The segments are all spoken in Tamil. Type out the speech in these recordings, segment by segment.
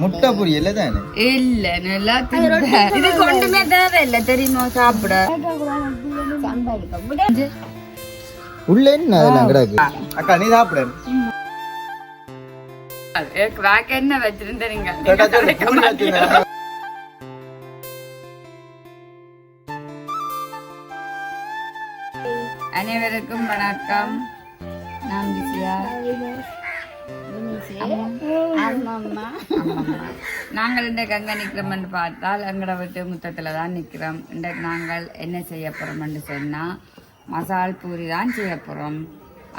முட்டை பொரியல் தானே இல்ல நல்லா இது கொண்டுமே தேவையில்லை தெரியுமா? சாப்பிட. உள்ள என்ன அதெல்லாம் கிடக்கு? அக்கா நீ சாப்பிடு. என்ன வச்சிருந்தீங்க. அனைவருக்கும் வணக்கம். நான் விஜயா. நாங்கள் இன்றைக்கு அங்கே நிற்கிறோம்னு பார்த்தால் எங்களோட வீட்டு முத்தத்தில் தான் நிற்கிறோம் இன்றைக்கு நாங்கள் என்ன செய்ய போகிறோம்னு சொன்னால் மசால் பூரி தான் செய்ய போகிறோம்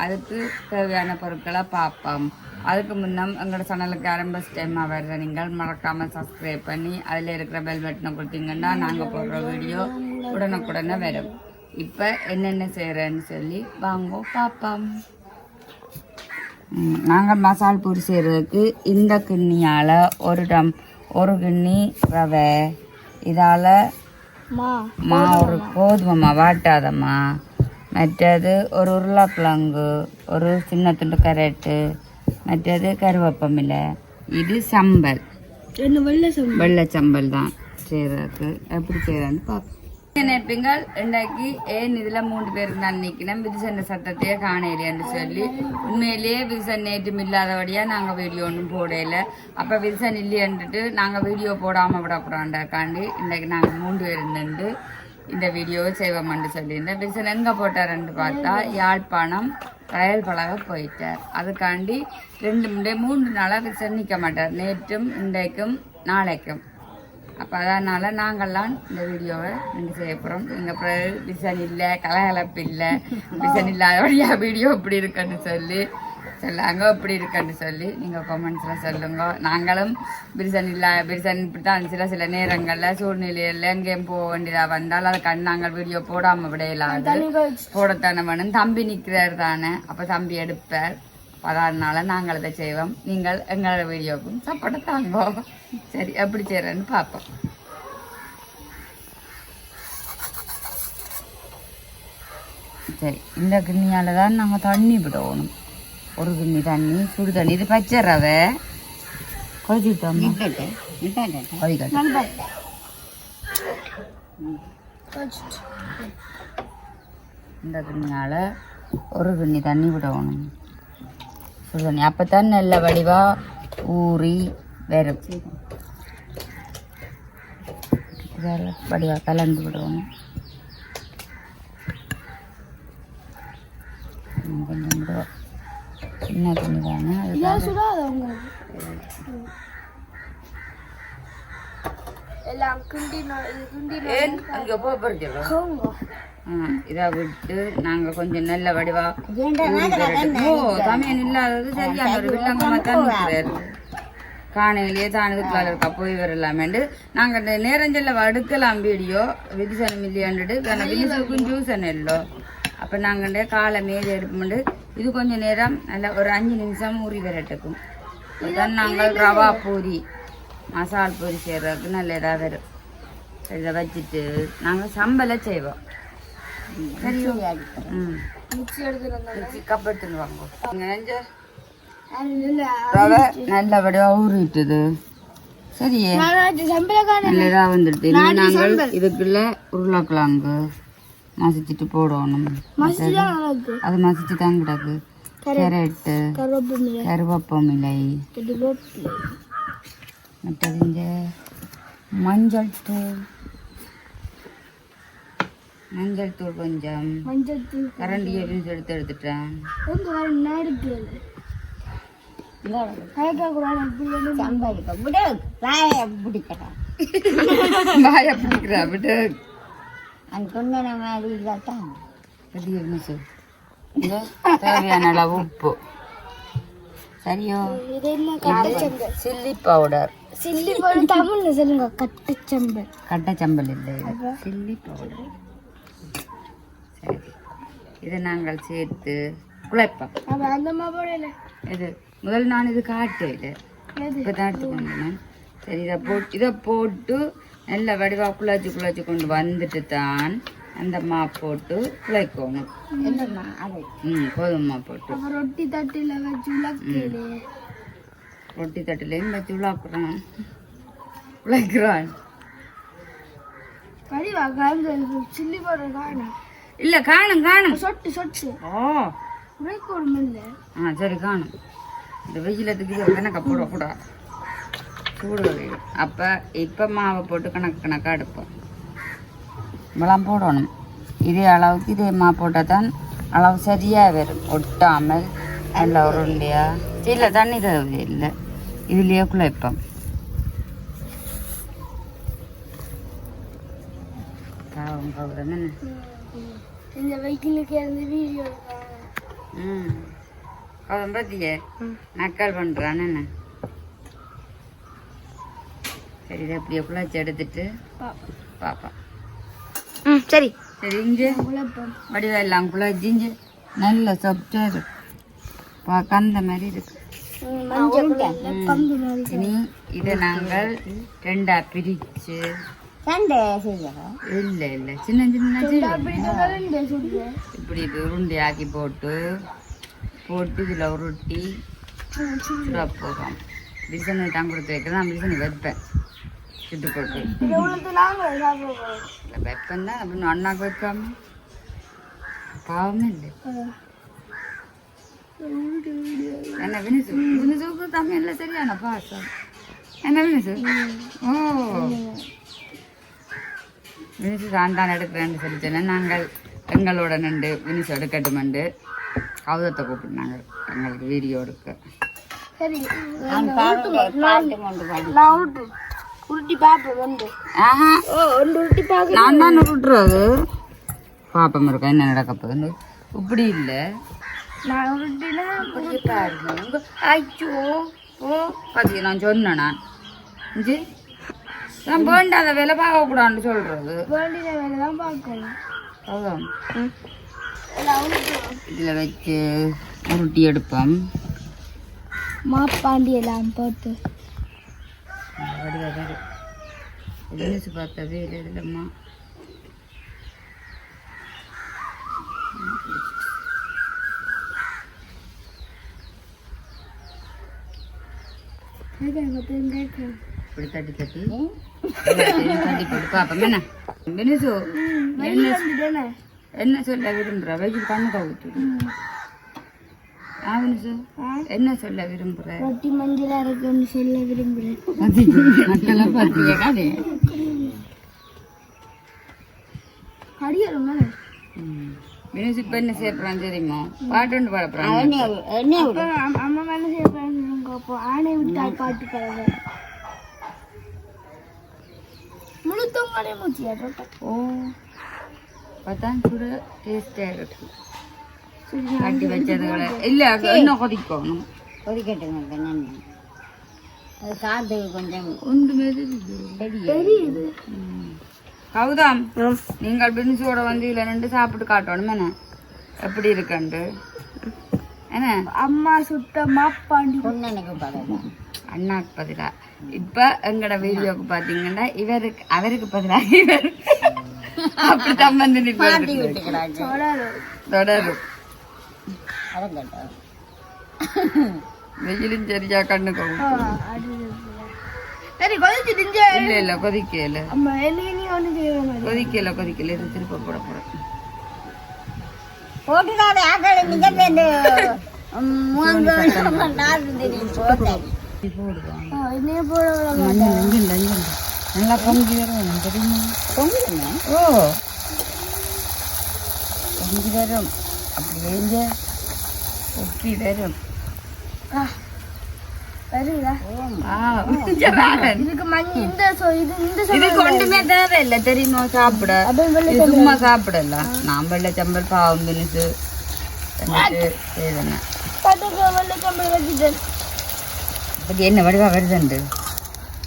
அதுக்கு தேவையான பொருட்களை பார்ப்போம். அதுக்கு முன்னம் எங்களோட சேனலுக்கு ஆரம்ப டைமாக வர்ற நீங்கள் மறக்காமல் சப்ஸ்கிரைப் பண்ணி அதில் இருக்கிற பெல் பட்டனை கொடுத்தீங்கன்னா நாங்கள் போடுற வீடியோ உடனுக்குடனே வரும். இப்போ என்னென்ன செய்கிறேன்னு சொல்லி வாங்கோ பார்ப்போம். நாங்கள் மசால் பூரி செய்கிறதுக்கு இந்த கிண்ணியால் ஒரு டம் ஒரு கிண்ணி ரவை. இதால் மா. ஒரு கோதுமை மா வாட்டாதம்மா மற்றது ஒரு உருளைக்கிழங்கு ஒரு சின்ன துண்டு கரெட்டு. மற்றது கருவேப்பமில்லை. இது சம்பல். வெள்ளை சம்பல்? தான் செய்கிறதுக்கு எப்படி செய்கிறேன்னு பார்ப்போம் நினைப்பீங்கள் இன்றைக்கு ஏன் இதில் மூன்று பேர் தான் நிற்கணும் விதிசன்ன சத்தத்தையே காணலையான்னு சொல்லி உண்மையிலேயே விதிசன் நேற்றும் இல்லாதபடியாக நாங்கள் வீடியோ ஒன்றும் போடல. அப்போ விதிசன் இல்லையன்ட்டு நாங்கள் வீடியோ போடாமல் விடக்கூடாண்டாக்காண்டி இன்றைக்கு நாங்கள் மூன்று பேர் நின்று இந்த வீடியோவை செய்வோம்னு சொல்லியிருந்தேன். விதிசன் எங்கே போட்டாருன்னு பார்த்தா யாழ்ப்பாணம் ரயல் பழக போயிட்டார். அதுக்காண்டி ரெண்டு மூன்று நாளாக விதிசன் நிற்க மாட்டார். நேற்றும் இன்றைக்கும் நாளைக்கும். அப்போ அதனால் நாங்கள்லாம் இந்த வீடியோவை நீங்கள் செய்ய போகிறோம் எங்கள் பிறகு டிசைன் இல்லை கலகலப்பு இல்லை. டிசைன் இல்லாதபடியாக வீடியோ இப்படி இருக்குன்னு சொல்லி சொல்லாங்க இப்படி இருக்குன்னு சொல்லி நீங்கள் கமெண்ட்ஸில் சொல்லுங்க. நாங்களும் பிரிசன் இல்லா பிரிசன் இப்படி தான் சில சில நேரங்களில் சூழ்நிலையில் எங்கேயும் போக வேண்டியதாக வந்தால் அதுக்காண்டி நாங்கள் வீடியோ போடாமல் விடையிலாது போடத்தானே வேணும் தம்பி நிற்கிறார் தானே. அப்போ தம்பி எடுப்பார். அதனால நாங்கள் இதை செய்வோம். நீங்கள் எங்களோட வீடியோவுக்கும் சப்போர்ட்டை தாங்கோ. சரி எப்படி செய்கிறேன்னு பார்ப்போம். சரி இந்த கிண்ணியால் தான் நாங்கள் தண்ணி விடணும். ஒரு கிண்ணி தண்ணி சுடு தண்ணி. இது பச்சை ரவை. கொதிக்கட்டும். இந்த கிண்ணியால் ஒரு கிண்ணி தண்ணி விடணும். தண்ணி அப்போ தான் நல்ல வடிவாக ஊறி வரும் வடிவாக கலந்து கொஞ்சம் விடுவோம் சின்ன தண்ணி தானே அங்கே இதை விட்டு நாங்கள் கொஞ்சம் நல்ல வடிவா ஊறி வரட்டும். ஓ சமையல் இல்லாதது சரியான ஒரு வில்லங்கமாக தான் நிற்கிறாரு காணையிலேயே தானதுக்குள்ள இருக்கா போய் வரலாமேண்டு. நாங்கள் நேரஞ்சல்ல அடுக்கலாம் வீடியோ விதிசனம் இல்லையாண்டுட்டு வேணா விதிசுக்கும் ஜூசன் இல்லோ அப்போ நாங்கள் காலை மேலே எடுப்போம்ண்டு. இது கொஞ்சம் நேரம் நல்லா ஒரு அஞ்சு நிமிஷம் ஊறி வரட்டுக்கும். அதுதான் நாங்கள் ரவா பூரி மசால் பூரி செய்கிறதுக்கு நல்ல இதாக வரும். இதை வச்சுட்டு நாங்கள் சம்பலை செய்வோம். நல்லபடியாக ஊறிட்டுது சரியே நல்லதாக வந்துடுது நாங்கள் இதுக்குள்ள உருளைக்கிழங்கு மசிச்சுட்டு போடணும் அது மசிச்சு தான் கிடக்கு கேரட்டு கருவேப்பமிலை மற்றது இங்க மஞ்சள் தூள் மஞ்சள் தூள் கொஞ்சம். கரண்டியை வீசி எடுத்து எடுத்துட்டேன். வாய பிடிக்கிறா விட்டு பெரிய மிஸ் இதோ தேவையான அளவு உப்பு. சரியோ? Chilli powder. சில்லி போட்டு தமிழ்ல சொல்லுங்க கட்டச்சம்பல். கட்டை சம்பல் இல்லை சில்லி பவுடர். இதை நாங்கள் சேர்த்து குழைப்போம். இது முதல் நான் இது காட்டையில் இப்போ தான் எடுத்துக்கொண்டு நான் சரி இதை போட்டு இதை போட்டு நல்ல வடிவா குழச்சி குழச்சி கொண்டு வந்துட்டு தான் அந்த மா போட்டு குழைக்கணும் ம் கோதுமை போட்டு. ரொட்டி தட்டில வச்சு ரொட்டி தட்டுலேயும் வச்சு கறிவா காய்ந்த சில்லி காணும் இல்லை காணும் காணும். சொட்டு சொட்டு. ஓ உரைக்கு ஒரு மில்ல ஆ சரி காணும். இந்த வெயிலத்துக்கு கணக்கா போடக்கூடாது சூடு அப்போ இப்போ மாவை போட்டு கணக்கு கணக்காக எடுப்போம். இப்பெல்லாம் போடணும். இதே அளவுக்கு இதே மா போட்டால் தான் அளவு சரியாக வரும். ஒட்டாமல் நல்ல உருண்டையா. இல்லை தண்ணி தேவை இல்லை இதுலேயே குழைப்போம் பாவம் பவுடம் என்ன? இந்த வெயிலுக்கு இருந்து வீடியோ. ம். அவன் பார்த்திய நக்கல் பண்ணுறான் என்ன? சரி இதை அப்படியே குழச்சி எடுத்துட்டு பார்ப்போம் ம் சரி. சரி இங்கே குழப்பம் வடிவெல்லாம் குழச்சிஞ்சு நல்ல சாப்பிட்டா இருக்கு. பார்க்க அந்த மாதிரி இருக்கு. மஞ்சள் கம்பு மாதிரி இனி இதை நாங்கள் ரெண்டா பிரிச்சு இல்லை இல்லை சின்ன சின்ன இப்படி இப்படி உருண்டை ஆக்கி போட்டு போட்டு இதில் உருட்டி சுட போகும் பிரிசனு தான் கொடுத்து வைக்கிறேன் நான் பிரிசனு வைப்பேன் சுட்டு போட்டு வைப்பேன் தான் அப்படின்னு அண்ணாக்கு வைக்காம பாவமே இல்லை என்ன வினிசு வினிசுக்கு தமிழ்ல சரியான பாசம் என்ன வினிசு ஓ வினிசு தான் தான் எடுக்கிறேன்னு சொல்லி சொன்னேன் நாங்கள் எங்களோட நின்று வினிசு எடுக்கட்டுமெண்டு கௌதத்தை கூப்பிட்டுனாங்க எங்களுக்கு வீடியோ எடுக்க. சரி நான் உருட்டு பார்ப்பேன் நான் தான் விட்டுறது பாப்பம் இருக்கா? என்ன நடக்க போகுதுன்னு. இப்படி இல்லை. நான் உருட்டினா பாருங்க. ஐயோ ஓ. பாத்தீங்க நான் சொன்னேன்? நான் நான் வேண்டாத வேலை பார்க்கக்கூடாதுன்னு சொல்றது. வேண்டிய வேலை தான் பார்க்கணும். அதான். இதில் வச்சு உருட்டி எடுப்போம். மாப்பாண்டி எல்லாம் போட்டு. நியூஸ் பார்த்தவே இல்லை இல்லைம்மா இப்படி தட்டி தட்டி. என்ன என்ன என்ன சொல்ல விரும்புற? வெயில் கண்ணு கவுத்து என்ன சொல்ல விரும்புற ரொட்டி மஞ்சளா இருக்குன்னு சொல்ல விரும்புகிறேன் மக்களெல்லாம் பார்த்தியா கதை அடியரும் என்ன தெரியுமா பாட்டு ஒன்று பாடப்படுறான் அம்மா சேர்ப்பாங்க ஆணை விட்டால் பாட்டு கலவை முழுத்தவங்களே மூச்சியா போட்டேன் ஓ பார்த்தா சுட டேஸ்டாக இருக்கு கட்டி வச்சதுகளை இல்லை இன்னும் கொதிக்கணும் ஒன்றுமே தெரியுது தெரியுது கௌதம் நீங்கள் பிரின்ஸோட வந்து இதில் நின்று சாப்பிட்டு காட்டணும் என்ன எப்படி இருக்குன்ட்டு என்ன அம்மா சுட்ட மாப்பாண்டி அண்ணாக்கு பதிலா இப்ப எங்கட வீடியோக்கு பாத்தீங்கன்னா இவருக்கு அவருக்கு பதிலா இவர் அப்படித்தான் வந்து தொடரும். வெயிலும் சரியா கண்ணு கவும் சரி கொதிச்சு திஞ்ச இல்ல இல்ல கொதிக்கல. கொதிக்கல கொதிக்கல இது திருப்ப போட என்னைய போட வேணாம் மஞ்சள் இங்குண்டு இங்குண்டு நல்லா பொங்கி வரும் தெரியுமா பொங்குமா ஓ பொங்கி வரும் அப்படி வேஞ்ச ஒக்கி வரும் வருதா ஆ, இங்க வாரேன். இதுக்கு மஞ்சள் இந்த சொ- இது இந்த இதுக்கு ஒன்றுமே தேவையில்லை தெரியுமா சாப்பிட இது சும்மா சாப்பிடல நான் வெள்ளை சம்பல் பாவம் தினிசு அப்படி என்ன வடிவா வருதுண்டு?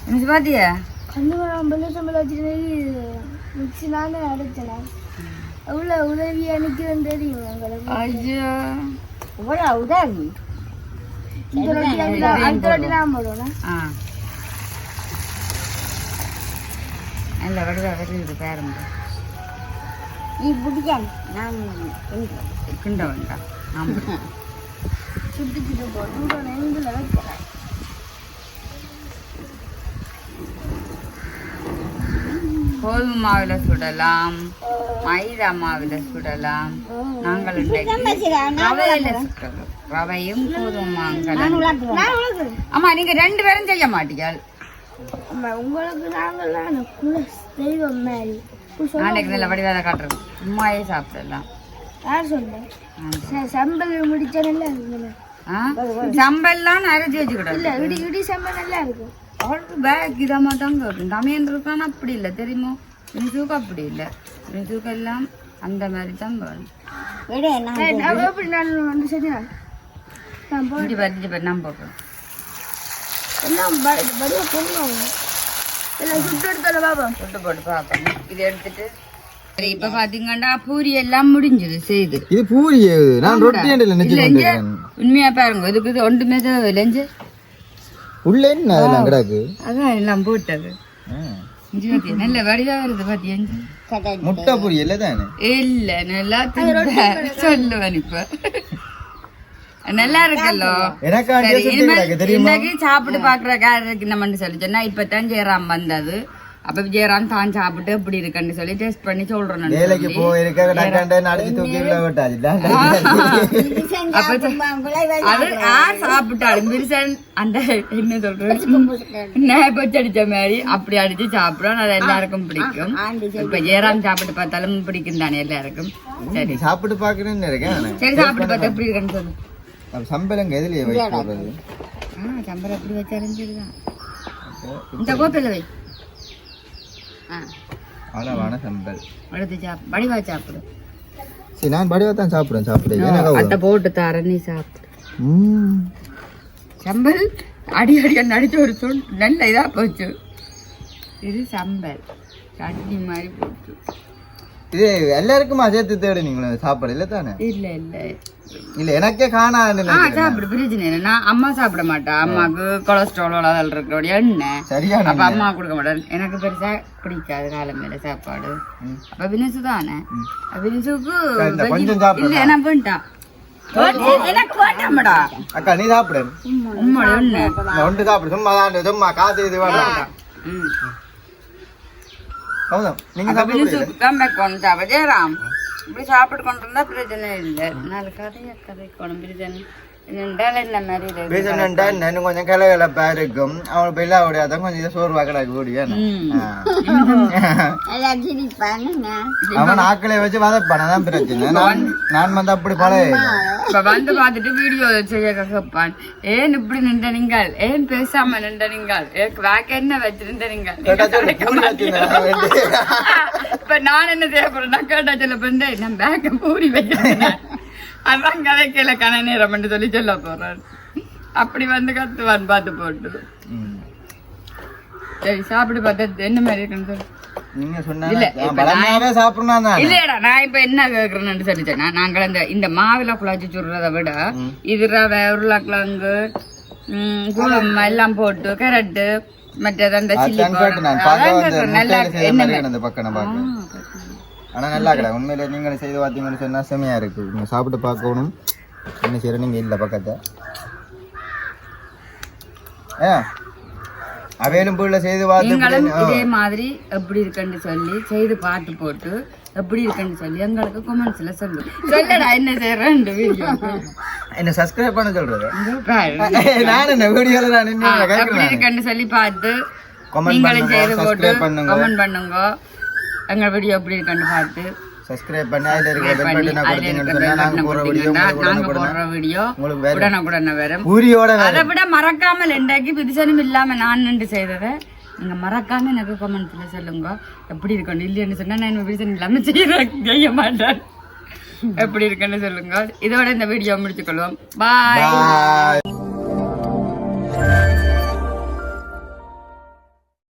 எனக்கு பாத்தியா மிக்சி நானே அடைச்சேன் அவ்வளோ உதவி. அனுக்கிறேன் தெரியும் உங்களுக்கு ஐயோ உதவி இந்த ரொட்டி அடுத்த ரொட்டி நான் போடுவேன்? ஆ. நல்ல வடிவா வருது பாருங்க. நீ பிடிக்காம? நான் கிண்ட வேண்டாம் ஆமாம் சுட்டு சுட்டு போட்டு எங்களை வைக்கிறேன் கோதுமை மாவுல சுடலாம். மைதா மாவுல சுடலாம் நாங்கள் ரவையில சுடுறோம் ரவையும் கோதுமை மாவுங்களும் நான் உலகிறேன் ஆமா நீங்க ரெண்டு பேரும் செய்ய மாட்டீங்க அம்மா உங்களுக்கு தெய்வம் மாதிரி. நாளைக்கு நல்ல வடிவாத காட்டுறோம். சும்மாயே சாப்பிடலாம். யார் சொன்னேன் ச- சம்பல் முடிச்சா நல்லா இருக்குல்ல. ஆ? சம்பல்லாம் அரைச்சி வச்சுக்கிட்டோம் இல்ல இடி இடி சம்பல் நல்லா இருக்கும். அவருக்கு பேக் இதை மட்டும் கேட்கும் தமிழ் இருக்கான்னு அப்படி இல்லை. தெரியுமோ? மின்சூக்கு அப்படி இல்லை. மின்சூக்கு எல்லாம் அந்த மாதிரி தான் வேணும் இப்போ பார்த்தீங்கன்னா பூரி எல்லாம் முடிஞ்சது செய்து. இது பூரி. நான் ரொட்டி உண்மையா பாருங்க இதுக்கு இது ஒன்றுமே தேவையில்லைஞ்சு உள்ள என்ன அதெல்லாம் கிடக்கு? அதான் எல்லாம் போட்டது. ஆ. இஞ்சி பாத்தியா நல்ல வடிவா வருது பாத்தியா? இஞ்சி. முட்டை பொரி இல்லை தானே? இல்ல நல்லா திம்ப சொல்லுவேன் இப்ப. நல்லா இருக்கல்லோ? சாப்பிட்டு பாக்குறக்காரருக்கு நம்ம சொல்லி சொன்னா இப்பதான் ஜெயராம் வந்தது. அப்ப ஜெயராம் தான் சாப்பிட்டு எப்படி இருக்குன்னு சொல்லி டெஸ்ட் பண்ணி சொல்றேன் வேலைக்கு. போயிருக்க சாப்பிட்டாலும் பிரிசன் அந்த என்ன சொல்றது? நான் பச்சை அடிச்ச மாதிரி அப்படி அடிச்சு சாப்பிடுறோம். அது எல்லாருக்கும் பிடிக்கும். இப்ப ஜெயராம் சாப்பிட்டு பார்த்தாலும் பிடிக்கும் தானே எல்லாருக்கும்? சரி. சாப்பிட்டு பாக்குறேன்னு இருக்கேன். சரி சாப்பிட்டு பார்த்தா எப்படி இருக்குன்னு சொல்லு. சம்பளம் எதுலயே வைக்க போடுறது ஆ சம்பரம் எப்படி வச்சாலும் சரிதான் இந்த கோப்பையில் வை. அளவான சம்பல். எடுத்து சாப்பிடு வடிவா சாப்பிடு. சரி நான் படிவா தான் சாப்பிடுறேன் சாப்பிடுறேன் எனக்கு அத்தை போட்டு தர நீ சாப்பிடு. சம்பல்? அடி அடி நடிச்சு ஒரு சொல் நல்ல இதா போச்சு. இது சம்பல். சட்னி மாதிரி போச்சு. இது எல்லாருக்குமா சேர்த்து தேடு நீங்களும் சாப்பாடு? இல்லை தானே? இல்ல இல்ல. இல்ல எனக்கே காணாது ஆ சாப்பிடு பிரச்சனை இல்லை நான் அம்மா சாப்பிட மாட்டா. அம்மாவுக்கு கொலஸ்ட்ரால் அதில் இருக்கிற எண்ணெய். சரியான அப்ப அம்மா கொடுக்க மாட்டேன் எனக்கு பெருசா பிடிக்காது காலமேல சாப்பாடு. அப்ப வினசு தானே? வினசுக்கு இந்த கொஞ்சம் சாப்பிடு. இல்ல என்ன பண்ணிட்டா அக்கா நீ சாப்பிடு. ஒன்று சாப்பிடு. சும்மா தான் சும்மா காசு இது வேண்டாம். ம். கௌதம் நீங்க இப்படி சாப்பிட்டு கொண்டு இருந்தா பிரச்சனை இல்லை. நாலு கதையை கதை குழம்பு பிரச்சனை பேசணுன்டா இன்னும் கொஞ்சம் கலகலப்பா இருக்கும் அவன் பிள்ளை விடையாதான் கொஞ்சம் இதை சோறு வாக்கடா கூடிய. அவன் ஆக்களை வச்சு வதப்பானதான் பிரச்சனை. நான் நான் வந்து அப்படி பழைய இப்ப வந்து பார்த்துட்டு வீடியோ செய்ய கேட்பான் ஏன் இப்படி நின்ற நீங்கள் ஏன் பேசாம நின்ற நீங்கள் வாக்க என்ன வச்சிருந்த நீங்கள். இப்ப நான் என்ன செய்ய போறேன்னா கேட்டா சொல்ல போறேன் நான் பேக்க பூரி வச்சிருந்தேன் அதான் கதைக்கல கன நேரம் சொல்லி சொல்ல போறேன் அப்படி வந்து கத்துவான் பார்த்து போட்டு. சரி சாப்பிட்டு பார்த்தா என்ன மாதிரி இருக்குன்னு சொல்லு. நீங்க சாப்பிடணும் நான் இப்ப என்ன கேக்குறேன்னு சொல்லிட்டேன்னா நாங்கள் இந்த இந்த மாவில குழாச்சி சுடுறதை விட இது ரவை உருளைக்கிழங்கு குழம்பு எல்லாம் போட்டு கேரட்டு மற்றது அந்த சில்லி வந்து முட்டையில செய்த மாதிரி அந்த பக்கம் நான் பார்க்க ஆனா நல்லா கடை உண்மையில நீங்க செய்து பார்த்தீங்கன்னு சொன்னா செமையா இருக்கு. நீங்க சாப்பிட்டு பார்க்கணும். என்ன செய்யற நீங்க இல்ல பக்கத்தை ஏ அவையிலும் புள்ள செய்து பார்த்து இதே மாதிரி எப்படி இருக்குன்னு சொல்லி செய்து பார்த்து போட்டு எப்படி இருக்குன்னு சொல்லி எங்களுக்கு கொமெண்ட்ஸ்ல சொல்லு. சொல்லடா என்ன செய்யறேன் என்ன சப்ஸ்கிரைப் பண்ண சொல்றது. நான் என்ன வீடியோல நான் இருக்குன்னு சொல்லி பார்த்து நீங்களும் பண்ணுங்க, செய்து போட்டு. கமெண்ட் பண்ணுங்க. எங்க வீடியோ எப்படி இருக்குன்னு பார்த்து சப்ஸ்கிரைப் பண்ணி அதுல இருக்க பெல் பண்ணி பட்டனை அதுல கொடுத்தீங்கன்னு இருக்க சொன்னா bell நாங்க button போற வீடியோ கொடுத்தீங்கன்னா உங்களுக்கு நாங்க உடனுக்குடனே போடுற வீடியோ உடனுக்குடனே வரும். அதை விட மறக்காமல் இன்றைக்கு பிரிசனும் இல்லாம நான் நின்று செய்ததை நீங்க மறக்காம எனக்கு கமெண்ட்ல சொல்லுங்க. எப்படி இருக்கணும் இல்லைன்னு சொன்னா நான் பிரிசன் இல்லாம செய்ய செய்ய மாட்டேன். எப்படி இருக்குன்னு சொல்லுங்க. இதோட இந்த வீடியோ முடிச்சுக்கொள்வோம் பாய்.